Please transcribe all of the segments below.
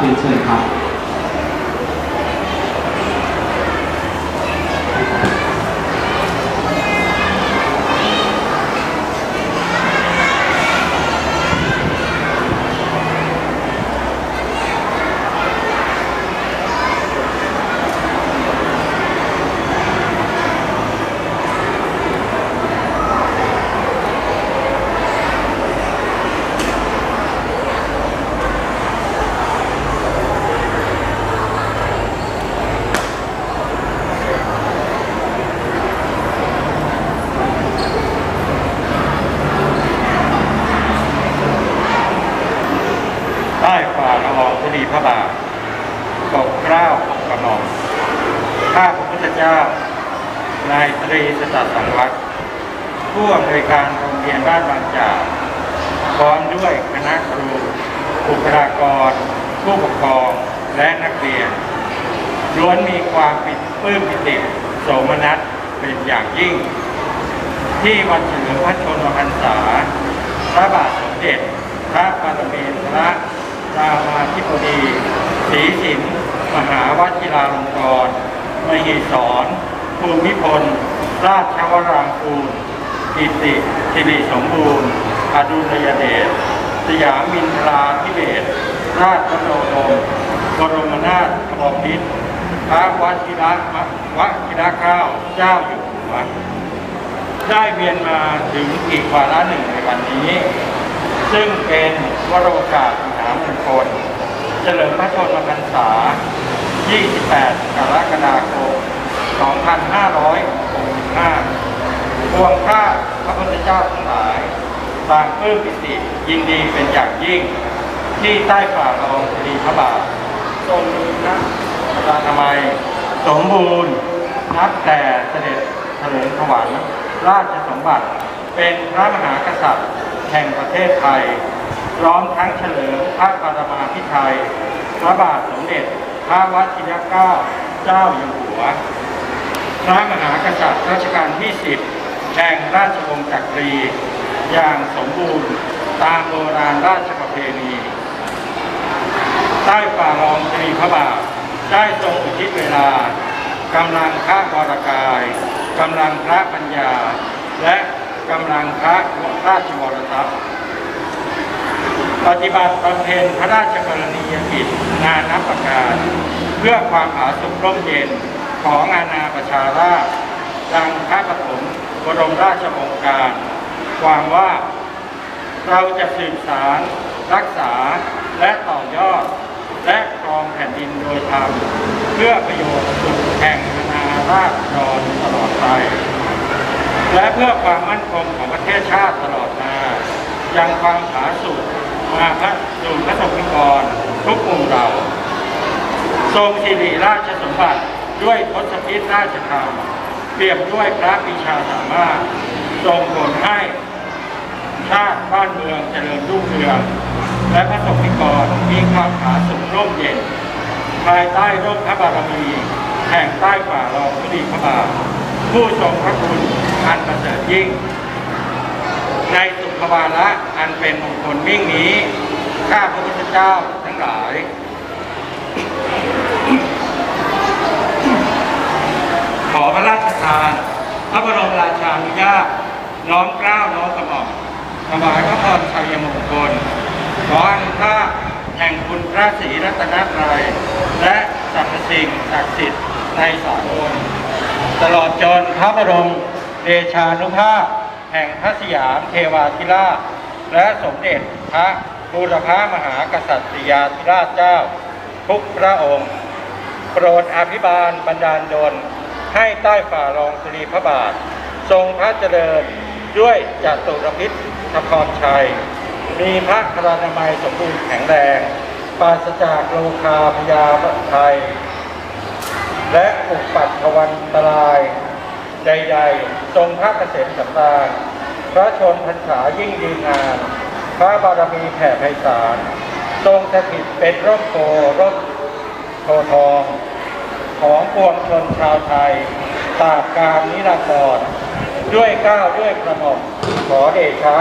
对以测 ข้าพระพุทธเจ้า นายตรีสตัดสังวัตรผู้อำนวยการโรงเรียนบ้านบางจาก พร้อมด้วยคณะครูบุคลากร ผู้ปกครองและนักเรียนล้วนมีความปิดปื้มปิติโสมนัสเป็นอย่างยิ่ง ที่วันเฉลิมพระชนมพรรษา พระบาทสมเด็จ พระปรมินทรรามาธิบดีศรีสินมหาวชิราลงกรณ์ มหิศรภูมิพล ราชวรางกูลกิติสิริสมบูรณ์อดุลยเดช สยามมินทราธิเบศราชวโรดมบรมนาถบพิตรพระวชิระวชิระเก้าเจ้าอยู่หัวได้เวียนมาถึงอีกวาระหนึ่งในวันนี้ ซึ่งเป็นวโรกาสมหามงคลเฉลิมพระชนมพรรษา 28 กรกฎาคม 2565 พวงข้าพระพุทธเจ้าทั้งหลายต่างปลื้มปิติยินดีเป็นอย่างยิ่ง ที่ใต้ฝ่าละอองธุลีพระบาททรงมีพระราชมัยสมบูรณ์นับแต่เสด็จเถลิงถวัลราชสมบัติเป็นพระมหากษัตริย์แห่งประเทศไทยพร้อมทั้งเฉลิมพระปรมาภิไธยพระบาทสมเด็จ พระวชิรเก้าเจ้าอยู่หัว พระมหากษัตริย์รัชกาลที่10แห่งราชวงศ์จักรี อย่างสมบูรณ์ตามโบราณราชประเพณี ใต้ฝ่ารองตรีพระบาทได้ทรงอุทิศเวลากำลังพระวรกายกำลังพระปัญญา และกำลังพระราชวรทรัพย์ ปฏิบัติบำเพ็ญพระราชกรณียกิจนานับประการ เพื่อความผาสุกร่มเย็นของอาณาประชาราษฎร์ดังพระปฐมบรมราชโองการ ความว่าเราจะสืบสารรักษาและต่อยอด และครองแผ่นดินโดยธรรมเพื่อประโยชน์สุขแห่งอาณาราษฎรตลอดไป และเพื่อความมั่นคงของประเทศชาติตลอดมายังความผาสุก มาพระสู่พระสงฆ์นิกรทุกหมู่เรา ทรงสิริราชสมบัติด้วยทศพิธราชธรรมเปรียบด้วยพระปิชาสามารถทรงผลให้ ชาติบ้านเมืองเจริญรุ่งเรือง และพระสงฆ์นิกรมีความผาสุกร่มเย็น ภายใต้ร่มพระบารมีแห่งใต้ฝ่ารองธุลีพระบาทผู้ทรงพระคุณอันประเสริฐยิ่ง วาระอันเป็นมงคลมิ่งนี้ข้าพระพุทธเจ้าทั้งหลาย ขอพระราชทาน พระบรมราชานุญาตน้อมเกล้าน้อมกระหม่อมถวายพระพรชัยมงคลขออนุภาพแห่งคุณพระศรีรัตนตรัยและสรรพสิ่งศักดิ์สิทธิ์ในสากลตลอดจนพระบรมเดชานุภาพ แห่งพระสยามเทวาธิราช และสมเด็จพระบูรพามหากษัตริยาธิราชเจ้า ทุกพระองค์ โปรดอภิบาลบันดาลดลให้ใต้ฝ่ารองสุรีพระบาท ทรงพระเจริญด้วยจัตุรพิษทพรชัย มีพระพรานามัยสมบูรณ์แข็งแรงปราศจากโลคาพยาภัยและอุกปัตถวันตราย ใดๆ ทรงพระเกษมสำราญพระชนพรรษายิ่งดีงามพระบารมีแผ่ไพศาลทรงสถิตเป็นร่มโพร่มโพทอง ของปวงชนชาวไทยตากการนิรันดรด้วยก้าวด้วยกระหม่อมขอเดชะ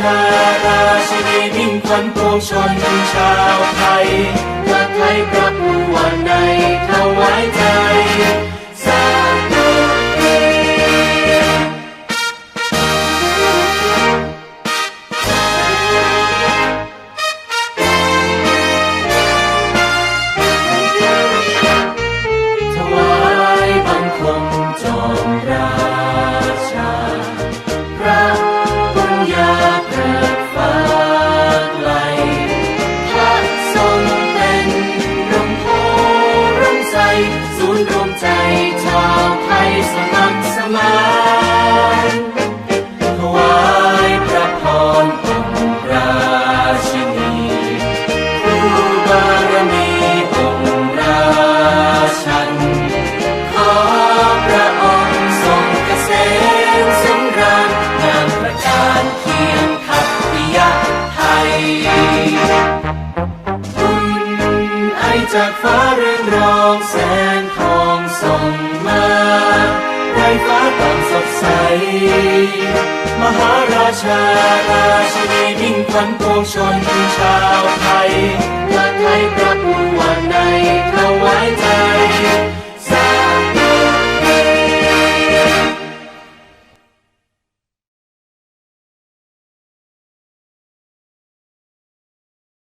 ชาราชินีมิ่งขวัญปวงชนชาวไทยรักไทยพระผู้วันในถวายใจ ไทยชาวไทยสมัครสมาน quanh cô son